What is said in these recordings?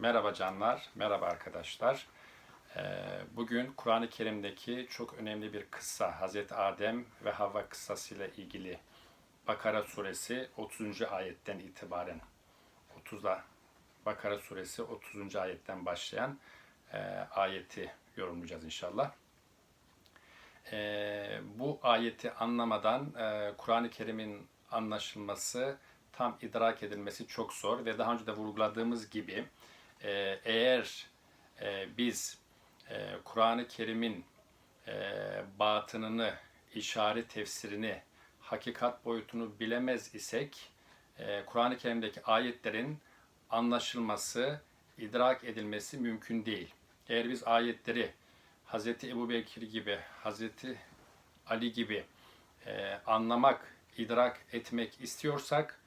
Merhaba canlar, merhaba arkadaşlar. Ee, Bugün Kur'an-ı Kerim'deki çok önemli bir kıssa, Hazreti Adem ve Havva kıssası ile ilgili Bakara suresi 30. ayetten itibaren 30'da Bakara suresi 30. ayetten başlayan e, ayeti yorumlayacağız inşallah. E, bu ayeti anlamadan e, Kur'an-ı Kerim'in anlaşılması, tam idrak edilmesi çok zor ve daha önce de vurguladığımız gibi e, eğer e, biz e, Kur'an-ı Kerim'in e, batınını, işaret tefsirini, hakikat boyutunu bilemez isek Kur'an-ı Kerim'deki ayetlerin anlaşılması, idrak edilmesi mümkün değil. Eğer biz ayetleri Hz. Ebu Bekir gibi, Hz. Ali gibi anlamak, idrak etmek istiyorsak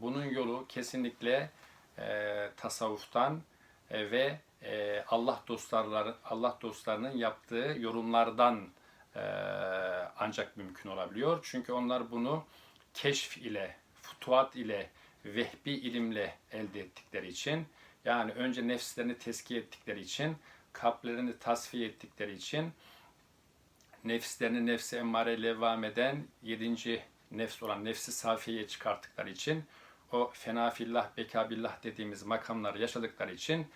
bunun yolu kesinlikle e, tasavvuftan e, ve e, Allah dostları Allah dostlarının yaptığı yorumlardan e, ancak mümkün olabiliyor. Çünkü onlar bunu keşf ile, futuhat ile, vehbi ilimle elde ettikleri için yani önce nefslerini teskiye ettikleri için, kalplerini tasfiye ettikleri için nefslerini nefsi emmare levvam eden yedinci nefs olan nefsi safiyeye çıkarttıkları için o fena fillah, beka billah dediğimiz makamları yaşadıkları için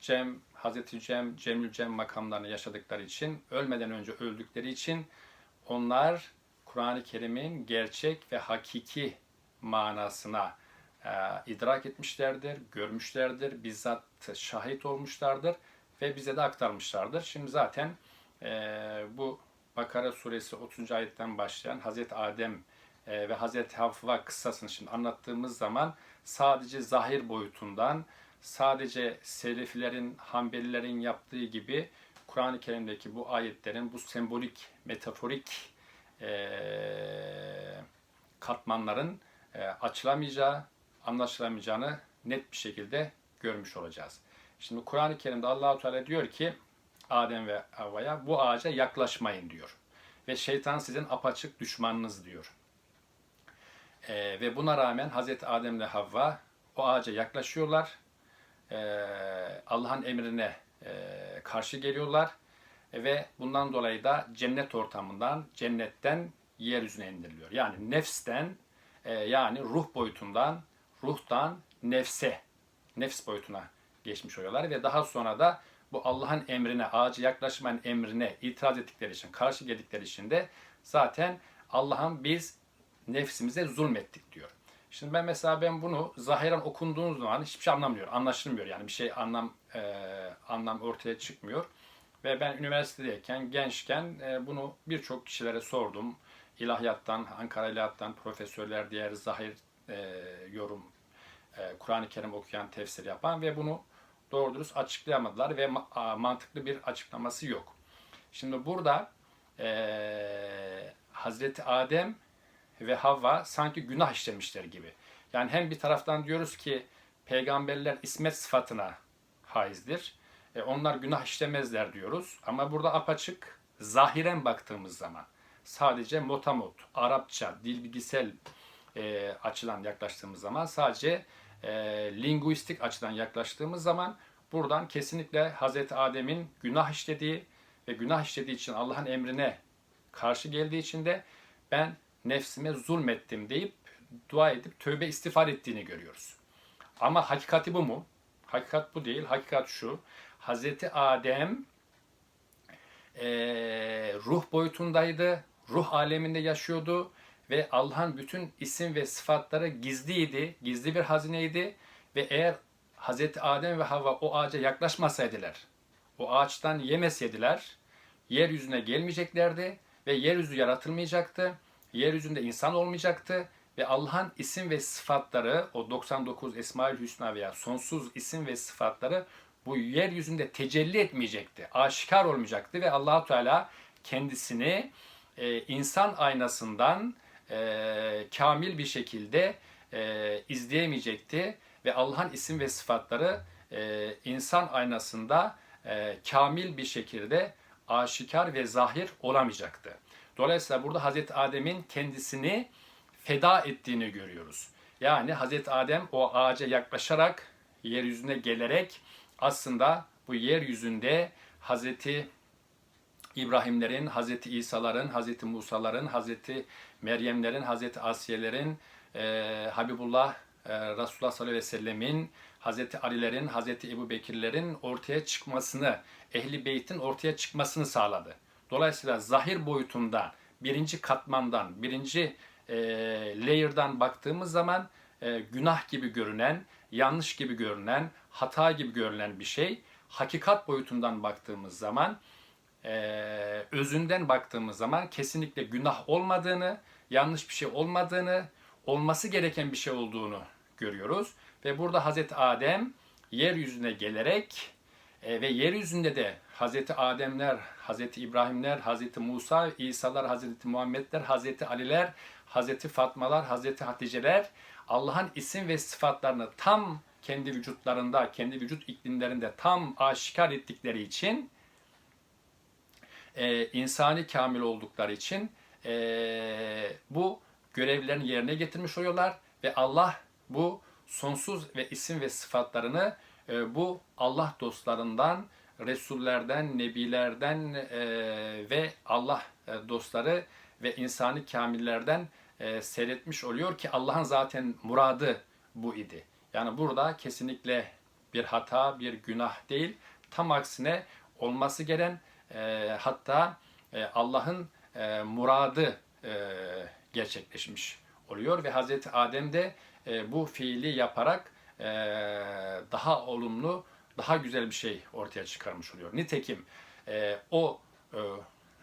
Cem, Hazreti Cem, Cemül Cem makamlarını yaşadıkları için ölmeden önce öldükleri için onlar Kur'an-ı Kerim'in gerçek ve hakiki manasına e, idrak etmişlerdir, görmüşlerdir, bizzat şahit olmuşlardır ve bize de aktarmışlardır. Şimdi zaten e, bu Bakara suresi 30. ayetten başlayan Hazreti Adem e, ve Hazreti Havva kıssasını şimdi anlattığımız zaman sadece zahir boyutundan, sadece Selefilerin, Hanbelilerin yaptığı gibi Kur'an-ı Kerim'deki bu ayetlerin bu sembolik, metaforik e, katmanların e, açılamayacağı, anlaşılamayacağını net bir şekilde görmüş olacağız. Şimdi Kur'an-ı Kerim'de Allahu Teala diyor ki Adem ve Havva'ya bu ağaca yaklaşmayın diyor. Ve şeytan sizin apaçık düşmanınız diyor. Ee, ve buna rağmen Hazreti Adem ile Havva o ağaca yaklaşıyorlar. Ee, Allah'ın emrine e, karşı geliyorlar. E, ve bundan dolayı da cennet ortamından, cennetten yeryüzüne indiriliyor. Yani nefsten, e, yani ruh boyutundan, ruhtan nefse, nefs boyutuna geçmiş oluyorlar. Ve daha sonra da bu Allah'ın emrine, ağaca yaklaşmanın emrine itiraz ettikleri için, karşı geldikleri için de zaten Allah'ın biz nefsimize zulmettik diyor. Şimdi ben mesela ben bunu zahiren okunduğum zaman hiçbir şey anlamıyor, anlaşılmıyor yani bir şey anlam e, anlam ortaya çıkmıyor. Ve ben üniversitedeyken, gençken e, bunu birçok kişilere sordum. İlahiyattan, Ankara İlahiyattan profesörler, diğer zahir e, yorum, e, Kur'an-ı Kerim okuyan, tefsir yapan ve bunu doğru dürüst açıklayamadılar ve ma- mantıklı bir açıklaması yok. Şimdi burada e, Hazreti Adem ve Havva sanki günah işlemişler gibi. Yani hem bir taraftan diyoruz ki peygamberler ismet sıfatına haizdir. E, onlar günah işlemezler diyoruz. Ama burada apaçık zahiren baktığımız zaman sadece motamot, Arapça, dil bilgisel e, açıdan yaklaştığımız zaman sadece e, linguistik açıdan yaklaştığımız zaman buradan kesinlikle Hazreti Adem'in günah işlediği ve günah işlediği için Allah'ın emrine karşı geldiği için de ben nefsime zulmettim deyip dua edip tövbe istiğfar ettiğini görüyoruz. Ama hakikati bu mu? Hakikat bu değil. Hakikat şu. Hazreti Adem e, ruh boyutundaydı. Ruh aleminde yaşıyordu ve Allah'ın bütün isim ve sıfatları gizliydi. Gizli bir hazineydi ve eğer Hazreti Adem ve Havva o ağaca yaklaşmasaydılar, o ağaçtan yemeseydiler, yeryüzüne gelmeyeceklerdi ve yeryüzü yaratılmayacaktı. Yeryüzünde insan olmayacaktı ve Allah'ın isim ve sıfatları, o 99 Esmaül Hüsna veya sonsuz isim ve sıfatları bu yeryüzünde tecelli etmeyecekti. Aşikar olmayacaktı ve Allahu Teala kendisini e, insan aynasından e, kamil bir şekilde e, izleyemeyecekti ve Allah'ın isim ve sıfatları e, insan aynasında e, kamil bir şekilde aşikar ve zahir olamayacaktı. Dolayısıyla burada Hazreti Adem'in kendisini feda ettiğini görüyoruz. Yani Hazreti Adem o ağaca yaklaşarak yeryüzüne gelerek aslında bu yeryüzünde Hazreti İbrahimlerin, Hazreti İsa'ların, Hazreti Musa'ların, Hazreti Meryemlerin, Hazreti Asiye'lerin, e, Habibullah e, Resulullah sallallahu aleyhi ve sellemin, Hazreti Ali'lerin, Hazreti Ebu Bekirlerin ortaya çıkmasını, Ehli Beyt'in ortaya çıkmasını sağladı. Dolayısıyla zahir boyutunda birinci katmandan, birinci e, layer'dan baktığımız zaman e, günah gibi görünen, yanlış gibi görünen, hata gibi görünen bir şey. Hakikat boyutundan baktığımız zaman, e, özünden baktığımız zaman kesinlikle günah olmadığını, yanlış bir şey olmadığını, olması gereken bir şey olduğunu görüyoruz. Ve burada Hazreti Adem yeryüzüne gelerek e, ve yeryüzünde de Hazreti Ademler, Hazreti İbrahimler, Hazreti Musa, İsa'lar, Hazreti Muhammedler, Hazreti Aliler, Hazreti Fatmalar, Hazreti Haticeler Allah'ın isim ve sıfatlarını tam kendi vücutlarında, kendi vücut iklimlerinde tam aşikar ettikleri için e, insani kamil oldukları için e, bu görevlerini yerine getirmiş oluyorlar ve Allah bu sonsuz ve isim ve sıfatlarını bu Allah dostlarından, Resullerden, Nebilerden e, ve Allah e, dostları ve insani kamillerden e, seyretmiş oluyor ki Allah'ın zaten muradı bu idi. Yani burada kesinlikle bir hata, bir günah değil. Tam aksine olması gereken e, hatta e, Allah'ın e, muradı e, gerçekleşmiş oluyor ve Hazreti Adem de e, bu fiili yaparak daha olumlu, daha güzel bir şey ortaya çıkarmış oluyor. Nitekim e, o e,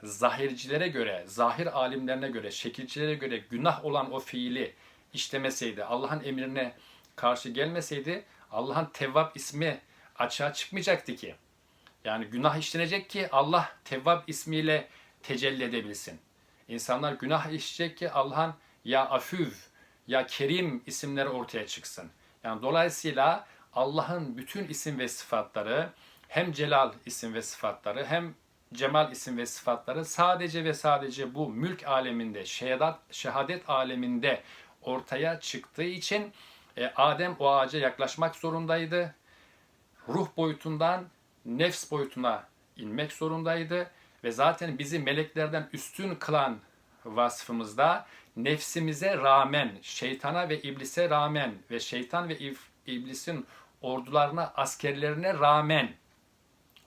zahircilere göre, zahir alimlerine göre, şekilcilere göre günah olan o fiili işlemeseydi, Allah'ın emrine karşı gelmeseydi Allah'ın Tevvab ismi açığa çıkmayacaktı ki. Yani günah işlenecek ki Allah Tevvab ismiyle tecelli edebilsin. İnsanlar günah işleyecek ki Allah'ın ya Afüv, ya Kerim isimleri ortaya çıksın. Yani dolayısıyla Allah'ın bütün isim ve sıfatları hem Celal isim ve sıfatları hem Cemal isim ve sıfatları sadece ve sadece bu mülk aleminde, şehadet, şehadet aleminde ortaya çıktığı için e, Adem o ağaca yaklaşmak zorundaydı. Ruh boyutundan nefs boyutuna inmek zorundaydı ve zaten bizi meleklerden üstün kılan vasfımızda nefsimize rağmen, şeytana ve iblise rağmen ve şeytan ve iblisin ordularına, askerlerine rağmen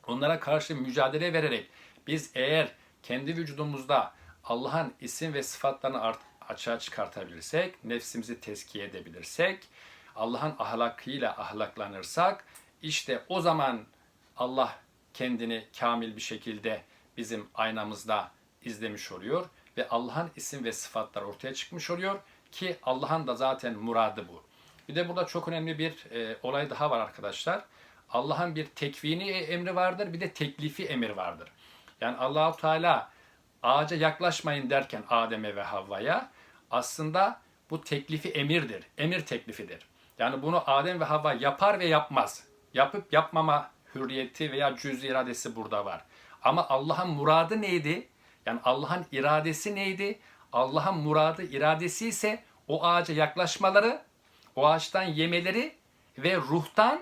onlara karşı mücadele vererek biz eğer kendi vücudumuzda Allah'ın isim ve sıfatlarını açığa çıkartabilirsek, nefsimizi tezkiye edebilirsek, Allah'ın ahlakıyla ahlaklanırsak, işte o zaman Allah kendini kamil bir şekilde bizim aynamızda izlemiş oluyor ve Allah'ın isim ve sıfatlar ortaya çıkmış oluyor ki Allah'ın da zaten muradı bu. Bir de burada çok önemli bir e, olay daha var arkadaşlar. Allah'ın bir tekvini emri vardır, bir de teklifi emir vardır. Yani Allahu Teala ağaca yaklaşmayın derken Adem'e ve Havva'ya aslında bu teklifi emirdir. Emir teklifidir. Yani bunu Adem ve Havva yapar ve yapmaz. Yapıp yapmama hürriyeti veya cüz iradesi burada var. Ama Allah'ın muradı neydi? Yani Allah'ın iradesi neydi? Allah'ın muradı, iradesi ise o ağaca yaklaşmaları, o ağaçtan yemeleri ve ruhtan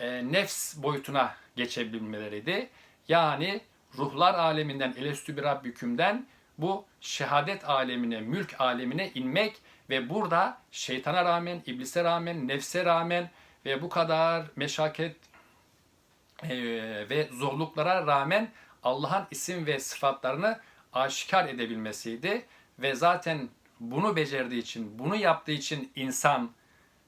e, nefs boyutuna geçebilmeleriydi. Yani ruhlar aleminden elestü bir rabbükümden bu şehadet alemine, mülk alemine inmek ve burada şeytana rağmen, iblise rağmen, nefse rağmen ve bu kadar meşakket e, ve zorluklara rağmen Allah'ın isim ve sıfatlarını aşikar edebilmesiydi. Ve zaten bunu becerdiği için, bunu yaptığı için insan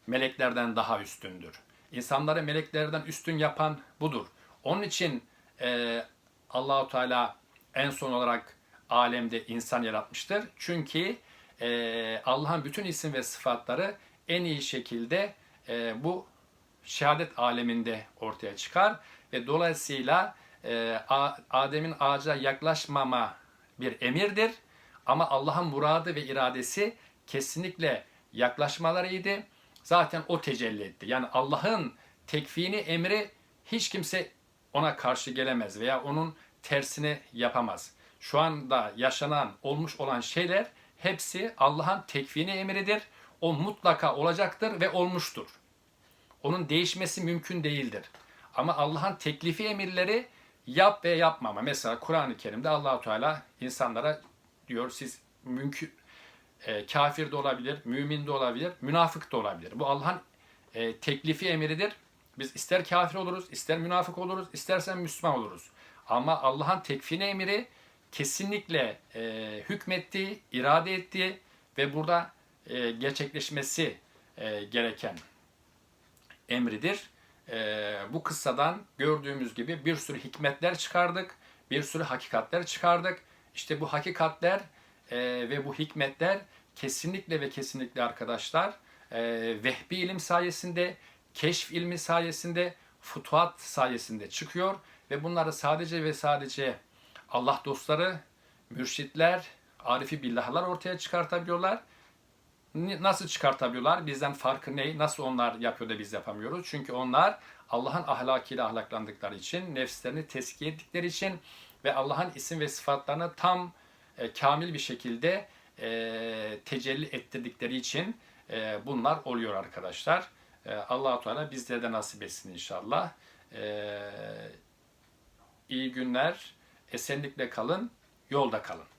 meleklerden daha üstündür. İnsanları meleklerden üstün yapan budur. Onun için e, Allahu Teala en son olarak alemde insan yaratmıştır. Çünkü e, Allah'ın bütün isim ve sıfatları en iyi şekilde e, bu şehadet aleminde ortaya çıkar ve dolayısıyla e, Adem'in ağaca yaklaşmama bir emirdir ama Allah'ın muradı ve iradesi kesinlikle yaklaşmalarıydı. Zaten o tecelli etti. Yani Allah'ın tekfini emri hiç kimse ona karşı gelemez veya onun tersini yapamaz. Şu anda yaşanan, olmuş olan şeyler hepsi Allah'ın tekvini emridir. O mutlaka olacaktır ve olmuştur. onun değişmesi mümkün değildir. Ama Allah'ın teklifi emirleri yap ve yapmama. Mesela Kur'an-ı Kerim'de Allahu Teala insanlara diyor siz mümkün e, kafir de olabilir, mümin de olabilir, münafık da olabilir. Bu Allah'ın e, teklifi emridir. Biz ister kafir oluruz, ister münafık oluruz, istersen Müslüman oluruz. Ama Allah'ın tekfini emri kesinlikle e, hükmettiği, irade ettiği ve burada e, gerçekleşmesi e, gereken emridir. E, bu kıssadan gördüğümüz gibi bir sürü hikmetler çıkardık, bir sürü hakikatler çıkardık. İşte bu hakikatler e, ve bu hikmetler kesinlikle ve kesinlikle arkadaşlar e, vehbi ilim sayesinde, keşf ilmi sayesinde, futuhat sayesinde çıkıyor ve bunları sadece ve sadece Allah dostları, mürşitler, arifi billahlar ortaya çıkartabiliyorlar. Nasıl çıkartabiliyorlar? Bizden farkı ne? Nasıl onlar yapıyor da biz yapamıyoruz? Çünkü onlar Allah'ın ahlakıyla ahlaklandıkları için, nefslerini teskiye ettikleri için ve Allah'ın isim ve sıfatlarını tam e, kamil bir şekilde e, tecelli ettirdikleri için e, bunlar oluyor arkadaşlar. E, Allah-u Teala bizlere de nasip etsin inşallah. E, iyi günler, esenlikle kalın, yolda kalın.